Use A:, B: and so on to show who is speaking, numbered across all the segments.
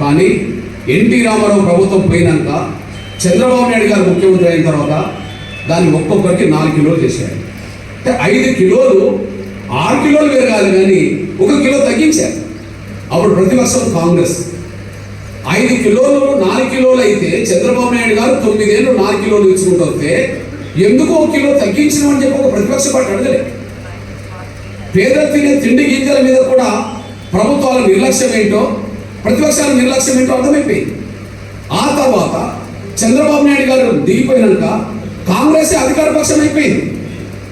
A: కానీ ఎన్టీ రామారావు ప్రభుత్వం పోయినాక చంద్రబాబు నాయుడు గారు ముఖ్యమంత్రి అయిన తర్వాత దాన్ని ఒక్కొక్కరికి నాలుగు కిలోలు చేశారు. అంటే ఐదు కిలోలు ఆరు కిలోలు పెరగాలి కానీ ఒక కిలో తగ్గించారు. అప్పుడు ప్రతిపక్షం కాంగ్రెస్. ఐదు కిలోలు నాలుగు కిలోలు అయితే చంద్రబాబు నాయుడు గారు తొమ్మిదేళ్ళు నాలుగు కిలోలు ఇచ్చుకుంటే ఎందుకు ఒక కిలో తగ్గించడం చెప్పి ఒక ప్రతిపక్ష పార్టీ అడగలే. పేదలు తినే తిండి గింజల మీద కూడా ప్రభుత్వాల నిర్లక్ష్యం ఏంటో ప్రతిపక్షాలు నిర్లక్ష్యం ఏంటో అర్థమైపోయింది ఆ తర్వాత చంద్రబాబు నాయుడు గారు దిగిపోయినాక కాంగ్రెస్ అధికార పక్షం అయిపోయింది.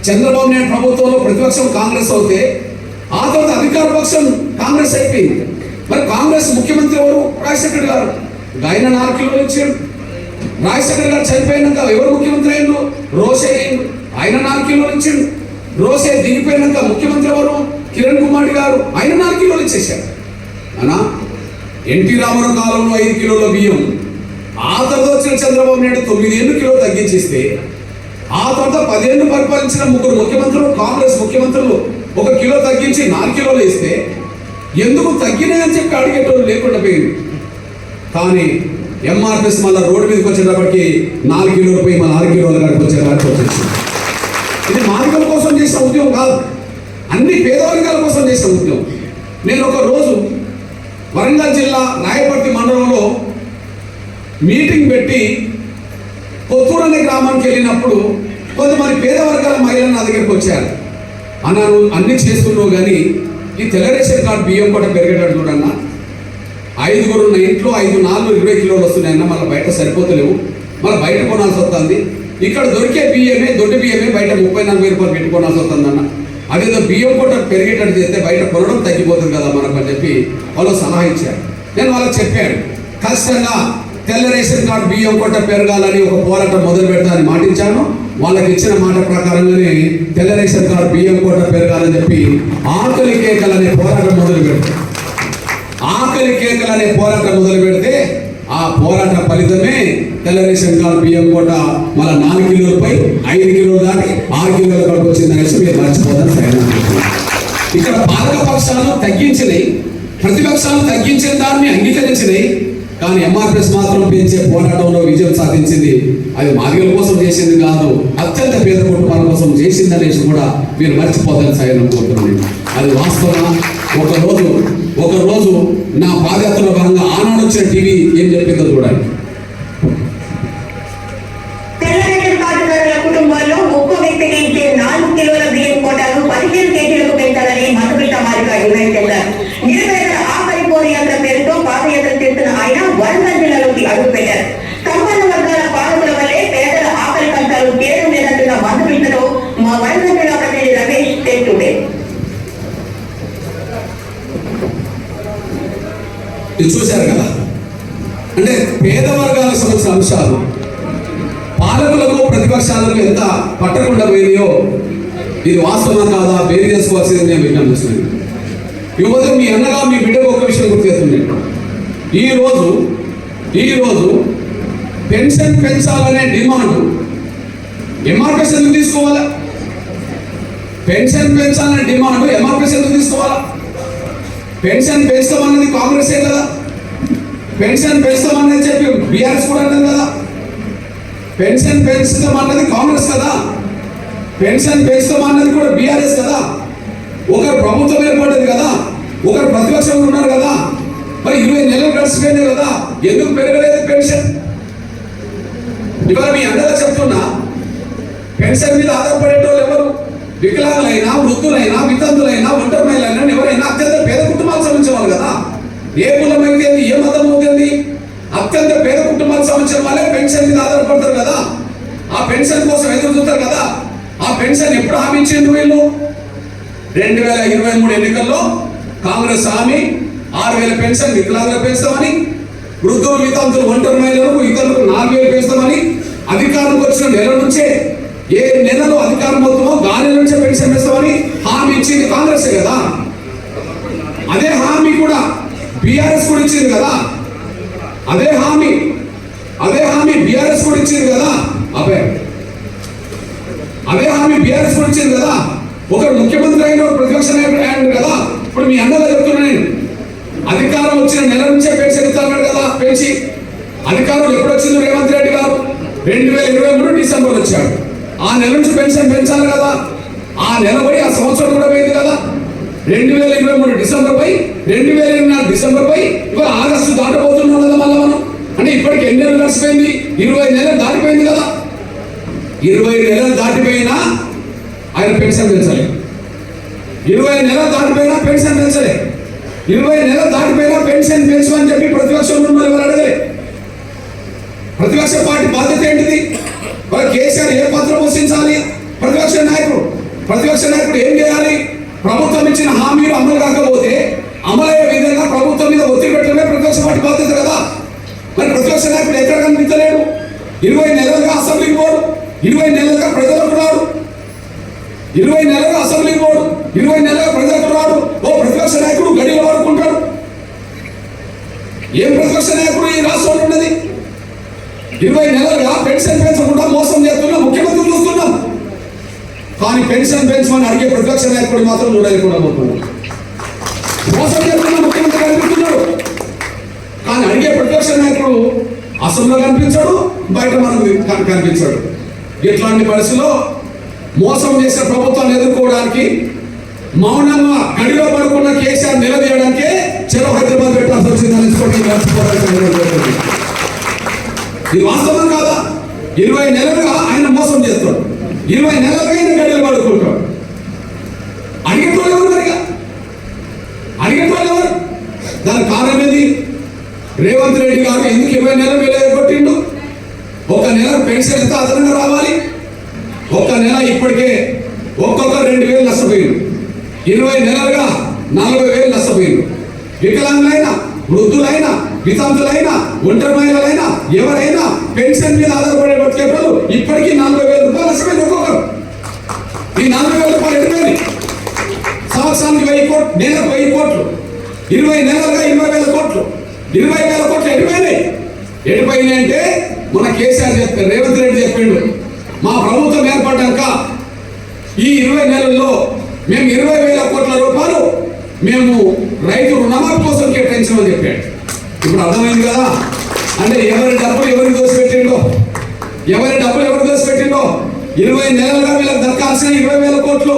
A: చంద్రబాబు నాయుడు ప్రభుత్వంలో ప్రతిపక్షం కాంగ్రెస్ అవుతే ఆ తర్వాత అధికార పక్షం కాంగ్రెస్ అయిపోయింది. మరి కాంగ్రెస్ ముఖ్యమంత్రి ఎవరు? రాజశేఖర్ గారు. ఆయన నాలుగు వచ్చాడు ఇచ్చాడు రాజశేఖర్ గారు చనిపోయినాక ఎవరు ముఖ్యమంత్రి అయ్యిండు రోసే అయ్యిండు. ఆయన నాలుగు వచ్చిండు ఇచ్చిండు రోసే దిగిపోయినాక ముఖ్యమంత్రి ఎవరు? కిరణ్ కుమార్ గారు. ఆయన నాలుగు కిలోలు ఇచ్చేశారు. అనా? ఎన్టీ రామారావు కాలంలో ఐదు కిలోల బియ్యం. ఆ తర్వాత వచ్చిన చంద్రబాబు నాయుడు తొమ్మిదేళ్ళు కిలో తగ్గించేస్తే ఆ తర్వాత పదేళ్ళు పరిపాలించిన ముగ్గురు ముఖ్యమంత్రులు కాంగ్రెస్ ముఖ్యమంత్రులు ఒక కిలో తగ్గించి నాలుగు కిలోలు వేస్తే ఎందుకు తగ్గినాయని చెప్పి అడిగేటోళ్ళు లేకుండా పోయింది కానీ ఎంఆర్పిఎస్ మళ్ళీ రోడ్డు మీదకి వచ్చేటప్పటికి నాలుగు కిలోలు పోయి మళ్ళీ ఆరు కిలోల కాడికి వచ్చే కాడికి వచ్చేసింది. ఇది మార్గం కోసం చేసిన ఉద్యోగం కాదు. అన్ని పేదవర్గాల కోసం చేసిన ఉద్యోగం నేను ఒక రోజు వరంగల్ జిల్లా నాయపర్తి మండలంలో మీటింగ్ పెట్టి కొత్తూరనే అనే గ్రామానికి వెళ్ళినప్పుడు కొంతమంది పేద వర్గాల మహిళలు నా దగ్గరికి వచ్చారు. నువ్వు అన్ని చేస్తున్నావు కానీ ఈ తెల్ల రేషన్ కార్డు బియ్యం కూడా పెరిగేటట్టు చూడన్నా. ఐదుగురు ఉన్న ఇంట్లో ఐదు నాలుగు ఇరవై కిలోలు వస్తున్నాయన్న మళ్ళీ బయట సరిపోతలేవు. మళ్ళీ బయట కొనాల్సి వస్తుంది. ఇక్కడ దొరికే బియ్యమే దొడ్డి బియ్యమే బయట ముప్పై నలభై రూపాయలు పెట్టుకోవాల్సి వస్తుందన్న. అదేదో బియ్యం కూడా పెరిగేటట్టు చేస్తే బయట కొనడం తగ్గిపోతుంది కదా మనకు అని చెప్పి వాళ్ళు సలహా ఇచ్చారు. నేను వాళ్ళకి చెప్పాను ఖచ్చితంగా తెల్ల రేషన్ కార్డు బియ్యం కొట్ట పెరగాలని ఒక పోరాటం మొదలు పెడతానని మాటించాను వాళ్ళకి ఇచ్చిన మాట ప్రకారంగానే తెల్ల రేషన్ కార్డు బియ్యం కొట్ట పెరగాలని చెప్పి ఆకలి కేకలనే పోరాటం మొదలు పెడతాను. ఆకలి కేకలు అనే పోరాటం మొదలు పెడితే ఆ పోరాట ఫలితమే తెల్ల రేషన్ కార్డు బియ్యం కోట మళ్ళీ నాలుగు కిలోలపై ఐదు కిలోలు దాటి ఆరు కిలోల వరకు వచ్చిందనేసి మీరు మర్చిపోతారు ఇక్కడ పాలక పక్షాలు తగ్గించినాయి. ప్రతిపక్షాలు తగ్గించిన దాన్ని అంగీకరించినాయి. కానీ ఎంఆర్ఎస్ మాత్రం పెంచే పోరాటంలో విజయం సాధించింది. అది మాదిగల కోసం చేసింది కాదు అత్యంత పేద కుటుంబాల కోసం చేసింది అనేసి కూడా మీరు మర్చిపోతాను సార్ అనుకుంటున్నాను అది వాస్తవం ఒక రోజు ఒక రోజు నా పాదయాత్రలో భాగంగా ఆనాడు వచ్చిన టీవీ ఏం చెప్పిందో చూడాలి.
B: ఒక్కో ఇచ్చే నాలుగు కిలోల బియ్యం కోటాను పదిహేను కేజీలకు పెంచాలని మధుపిత మారిక డిమాండ్ చేశారు. నిరుపేద ఆకలి పోరాట పేరుతో పాదయాత్ర చేస్తున్న ఆయన వరంగల్ జిల్లాలోకి అడుగుపెట్టారు సంపన్న వర్గాల పాలకుల వల్లే పేదల ఆకలి కంచాలు తీయడం లేదంటున్న మధుపితలో మా వరంగల్ జిల్లా ప్రతినిధి రమేష్ తెలుపుడే
A: చూశారు కదా? అంటే పేద వర్గాల సమస్య అంశాలు ప్రతిపక్షాలకు ఎంత పట్టకుండా పోయినాయో ఇది వాస్తవం కాదా? వేరు చేసుకోవాల్సింది నేను విజ్ఞాపిస్తున్నాను యువత మీ అన్నగా మీ బిడ్డకు ఒక విషయం గుర్తు చేస్తున్నాను ఈ రోజు ఈ రోజు పెన్షన్ పెంచాలనే డిమాండ్ ఎంఆర్పిఎస్ ఎందుకు తీసుకోవాలా? పెన్షన్ పెంచాలనే డిమాండ్ ఎంఆర్పిఎస్ ఎందుకు తీసుకోవాలా? పెన్షన్ పెంచుతామన్నది కాంగ్రెసే కదా. పెన్షన్ పెంచుతామన్నది చెప్పి బీఆర్ఎస్ కూడా కదా. పెన్షన్ పెంచుతామన్నది కాంగ్రెస్ కదా. పెన్షన్ పెంచుతామన్నది కూడా బీఆర్ఎస్ కదా. ఒకరు ప్రభుత్వం ఏర్పడ్డది కదా. ఒకరు ప్రతిపక్షంలో ఉన్నారు కదా. మరి ఇరవై నెలలు గడిచిపోయినాయి కదా. ఎందుకు పెరగలేదు పెన్షన్? ఇవాళ మీ అందరూ చెప్తున్నా పెన్షన్ మీద ఆధారపడేటోళ్ళు ఎవరు? వికలాంగులైనా వృద్ధులైనా వితంతులైనా ఒంటరి మహిళలైనా ఎవరైనా అత్యంత పేద కుటుంబాలు సంబంధించిన కదా. ఏ కులం అయితే ఏ మతం అవుతుంది అత్యంత పేద కుటుంబానికి సంబంధించిన వాళ్ళే పెన్షన్ మీద ఆధారపడతారు కదా? ఆ పెన్షన్ కోసం ఎదురు చూస్తారు కదా? ఆ పెన్షన్ ఎప్పుడు హామీ ఇచ్చిండ్రు వీళ్ళు? రెండు వేల ఇరవై మూడు ఎన్నికల్లో కాంగ్రెస్ హామీ ఆరు వేల పెన్షన్ వికలాంగులకు పెంచుతామని వృద్ధులు వితంతులు ఒంటరి మహిళలకు ఇతరులకు నాలుగు వేలు పెంచుతామని అధికారంలోకి వచ్చిన నెల నుంచే ఏ నెలలో అధికారం అవుతామో దాని నుంచే పెన్షన్ పెంచుతామని హామీ ఇచ్చింది కాంగ్రెస్ కదా? అదే హామీ కూడా బీఆర్ఎస్ కూడా ఇచ్చింది కదా? అదే హామీ. అదే హామీ బీఆర్ఎస్ కూడా ఇచ్చింది కదా. అదే అదే హామీ బీఆర్ఎస్ కూడా ఇచ్చింది కదా. ఒకరు ముఖ్యమంత్రి అయిన ప్రతిపక్ష నాయకుడు కదా. ఇప్పుడు మీ అందరూ చెప్తున్నాను నేను. అధికారం వచ్చిన నెల నుంచే పేచి అన్నాడు కదా పేచి అధికారం ఎప్పుడు వచ్చింది రేవంత్ రెడ్డి గారు? రెండు వేల ఇరవై మూడు డిసెంబర్ వచ్చాడు. ఆ నెల నుంచి పెన్షన్ పెంచాలి కదా. ఆ నెల పోయి ఆ సంవత్సరం కూడా పోయింది కదా. రెండు వేల ఇరవై మూడు డిసెంబర్ పై రెండు వేల ఇరవై నాలుగు డిసెంబర్ పై ఇవాళ ఆగస్టు దాటబోతుంది. ఎన్ని నెలలు నష్టపోయింది ఇరవై నెలలు దాటిపోయింది కదా. ఇరవై నెలలు దాటిపోయినా ఆయన పెన్షన్ పెంచలేదు ఇరవై నెలలు దాటిపోయినా పెన్షన్ పెంచలే. ఇరవై నెలలు దాటిపోయినా పెన్షన్ పెంచమని చెప్పి ప్రతిపక్షంలో ఉన్న ఎవరు అడగలే? ప్రతిపక్ష పార్టీ బాధ్యత ఏంటిది? మరి కేసీఆర్ ఏ పాత్ర పోషించాలి? ప్రతిపక్ష నాయకుడు ప్రతిపక్ష నాయకుడు ఏం చేయాలి? ప్రభుత్వం ఇచ్చిన హామీలు అమలు కాకపోతే అమలయ్యే విధంగా ప్రభుత్వం మీద ఒత్తిడి పెట్టడమే ప్రతిపక్ష పార్టీ బాధ్యత కదా. మరి ప్రతిపక్ష నాయకుడు ఎక్కడ కనిపించలేడు? ఇరవై నెలలుగా అసెంబ్లీకి పోడు ఇరవై నెలలుగా ప్రజలకు రాడు. ఇరవై నెలలుగా అసెంబ్లీకి పోడు ఇరవై నెలలుగా ప్రజలకు రాడు. ఓ ప్రతిపక్ష నాయకుడు గడిలో వాడుకుంటాడు. ఏం ప్రతిపక్ష నాయకుడు ఈ రాష్ట్రంలో ఉన్నది? ఇరవై నెలలుగా పెన్షన్ పెంచకుండా మోసం చేస్తున్నా ముఖ్యమంత్రి చూస్తున్నాం. కానీ పెన్షన్ పెంచమని అడిగే ప్రతిపక్ష నాయకుడు మాత్రం చూడలేకుండా పోతున్నాం ప్రతిపక్ష అసెంబ్లీలో కనిపించాడు బయట మనకు కనిపించాడు. ఇట్లాంటి పరిస్థితుల్లో మోసం చేసే ప్రభుత్వాన్ని ఎదుర్కోవడానికి మౌనంగా గడిలో పడుకున్న కేసీఆర్ నిలదీయడానికే చెరో హైదరాబాద్ పెట్టాల్సి వచ్చిందని చెప్పి ఇది వాస్తవం కాదా? ఇరవై నెలలుగా ఆయన మోసం చేస్తాడు ఇరవై నెలలుగా ఆయన గడిలో పడుకుంటాడు. అడిగేటోళ్ళు ఎవరు మరిగా అడిగేటోళ్ళు ఎవరు? దాని కారణం ఏంది? రేవంత్ రెడ్డి గారు ఎందుకు ఇరవై నెలలు వేలు కొట్టిండు? ఒక నెల పెన్షన్ ఎంత అదనంగా రావాలి? ఒక్క నెల ఇప్పటికే ఒక్కొక్క రెండు వేలు నష్టపోయిండు. ఇరవై నెలలుగా నలభై వేలు నష్టపోయిండు. వికలాంగులైనా వృద్ధులైనా వితంతులైనా ఒంటరి మహిళలైనా ఎవరైనా పెన్షన్ మీద ఆధారపడే బతికేటోళ్ళు ఇప్పటికీ నలభై వేల రూపాయలు నష్టపోయింది ఒక్కొక్కరు. ఈ నలభై వేల రూపాయలు ఎటుపోయింది సంవత్సరానికి వెయ్యి కోట్లు నెలకు వెయ్యి కోట్లు ఇరవై నెలలుగా ఇరవై వేల కోట్లు. ఇరవై వేల కోట్లు ఎడిపోయినాయి. ఎడిపోయినాయి అంటే మన కేసీఆర్ చెప్పారు రేవంత్ రెడ్డి చెప్పిండు మా ప్రభుత్వం ఏర్పడ్డాక ఈ ఇరవై నెలల్లో మేము ఇరవై వేల కోట్ల రూపాయలు మేము రైతు రుణమాఫీ కోసం కేటాయించమని చెప్పాడు. ఇప్పుడు అర్థమైంది కదా? అంటే ఎవరి డబ్బులు ఎవరికి దోసిపెట్టిండో ఎవరి డబ్బులు ఎవరు దోసిపెట్టిండో ఇరవై నెలలుగా వీళ్ళకి దక్కాల్సిన ఇరవై వేల కోట్లు.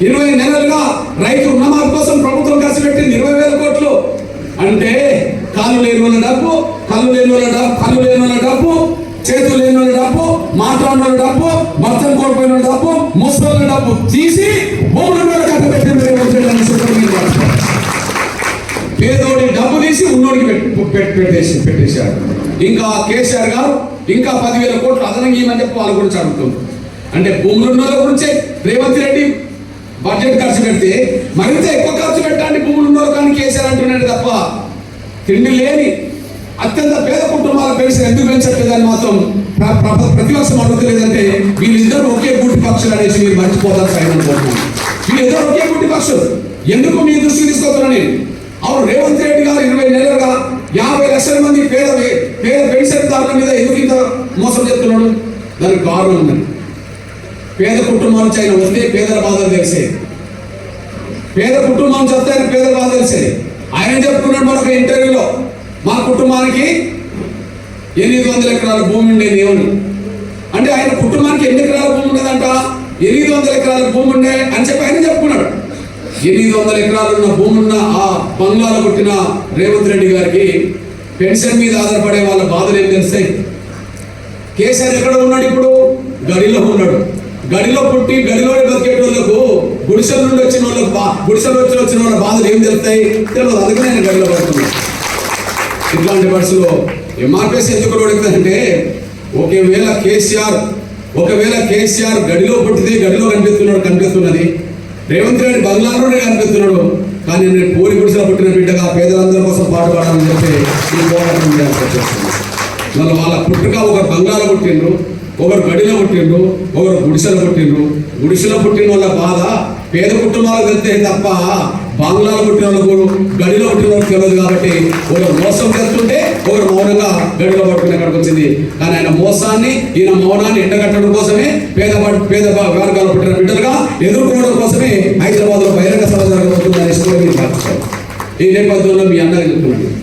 A: ఇరవై నెలలుగా రైతు రుణమాఫీ కోసం ప్రభుత్వం ఖర్చు పెట్టింది ఇరవై వేల కోట్లు. అంటే కాలు లేని వాళ్ళ డబ్బు కళ్ళు లేని వాళ్ళ డబ్బు కళ్ళు లేని వాళ్ళ డబ్బు చేతులు లేని వాళ్ళ డబ్బు మాట్లాడిన వాళ్ళ డబ్బు మొత్తం కోల్పోయిన డబ్బు ముసలి డబ్బు తీసి భూముల మీద పేదోడి డబ్బు తీసి ఉన్నోడికి పెట్టి- పెట్టేసి పెట్టేశాడు ఇంకా కేసీఆర్ గారు ఇంకా పదివేల కోట్లు అదనంగా ఈ చెప్పి వాళ్ళ గురించి అడుగుతుంది అంటే భూములు ఉన్న వాళ్ళ గురించే రేవంత్ రెడ్డి బడ్జెట్ ఖర్చు పెడితే మరింత ఎక్కువ పెట్టడానికి భూములు ఉన్న కానీ కేసీఆర్ అంటున్నాడు తప్ప తిండి లేని అత్యంత పేద కుటుంబాల పెన్షన్ ఎందుకు పెంచట్లేదని మాత్రం ప్ర- ప్ర- ప్రతిపక్షం అడుగుతలేదంటే వీళ్ళిద్దరు ఒకే గుడ్డి పక్షులు అనేసి మీరు మర్చిపోతారు సైన్ అనుకుంటున్నాను వీళ్ళిద్దరు ఒకే గుడ్డి పక్షులు. ఎందుకు మీ దృష్టికి తీసుకొస్తున్నా నేను? అవును రేవంత్ రెడ్డి గారు ఇరవై నెలలుగా యాభై లక్షల మంది పేద పేద పెన్షన్దారుల మీద ఎందుకు ఇంత మోసం చేస్తున్నాడు? దానికి కారణం ఉన్నది పేద కుటుంబాల నుంచి ఆయన వస్తే పేదల బాధలు తెలిసేది పేద కుటుంబం చెప్తే ఆయన పేదల బాధ తెలిసేది. ఆయన చెప్పుకున్నాడు మరొక ఇంటర్వ్యూలో మా కుటుంబానికి ఎనిమిది వందల ఎకరాల భూమి ఉండేది ఏమని అంటే ఆయన కుటుంబానికి ఎన్ని ఎకరాల భూమి ఉండదంట ఎనిమిది వందల ఎకరాల భూమి ఉండే అని చెప్పి ఆయన చెప్పుకున్నాడు. ఎనిమిది వందల ఎకరాలు ఉన్న భూమి ఉన్న ఆ బంగ్లాలో పుట్టిన రేవంత్ రెడ్డి గారికి పెన్షన్ మీద ఆధారపడే వాళ్ళ బాధలు ఏం తెలుస్తాయి? కేసీఆర్ ఎక్కడ ఉన్నాడు ఇప్పుడు? గడిలో ఉన్నాడు. గడిలో పుట్టి గడిలోనే బతికేటోళ్ళకు గుడిసెల నుండి వచ్చిన వాళ్ళకు బా గుడిసెల వచ్చి వచ్చిన వాళ్ళ బాధలు ఏం తెలుస్తాయి? తెలియదు. అందుకనే నేను గడిలో పడుతున్నాను ఇట్లాంటి పరిస్థితుల్లో ఎంఆర్పిఎస్ ఎందుకు అడుగుతుందంటే ఒకవేళ కేసీఆర్ ఒకవేళ కేసీఆర్ గడిలో పుట్టితే గడిలో కనిపిస్తున్నాడు కనిపిస్తున్నది. రేవంత్ రెడ్డి బంగ్లాలోనే కనిపిస్తున్నాడు. కానీ నేను పూరి గుడిసెల పుట్టిన బిడ్డగా పేదలందరి కోసం పాటుపడాలని చెప్పి ఈ పోరాటం చేయాల్సి వాళ్ళ వాళ్ళ పుట్టుక ఒక బంగాళ పుట్టిండ్రు. ఒకరు గడిలో పుట్టిండ్రు ఒకరు గుడిసెలో పుట్టిండ్రు. గుడిసెలో పుట్టిన వాళ్ళ బాధ పేద కుటుంబాలకు వెళ్తే తప్ప బంగ్లాలు పుట్టిన వాళ్ళకు గడిలో పుట్టిన వాళ్ళకి తెలియదు కాబట్టి ఒకరు మోసం చేస్తుంటే ఒకరు మౌనంగా గడిలో పట్టుకుని అక్కడికి వచ్చింది. కానీ ఆయన మోసాన్ని ఈయన మౌనాన్ని ఎండగట్టడం కోసమే పేద పేద వర్గాలు పుట్టిన బిడ్డలుగా ఎదుర్కోవడం కోసమే హైదరాబాద్లో బహిరంగ సభ జరగబోతుందని కూడా ఈ నేపథ్యంలో మీ అన్నగా చెప్తున్నాను.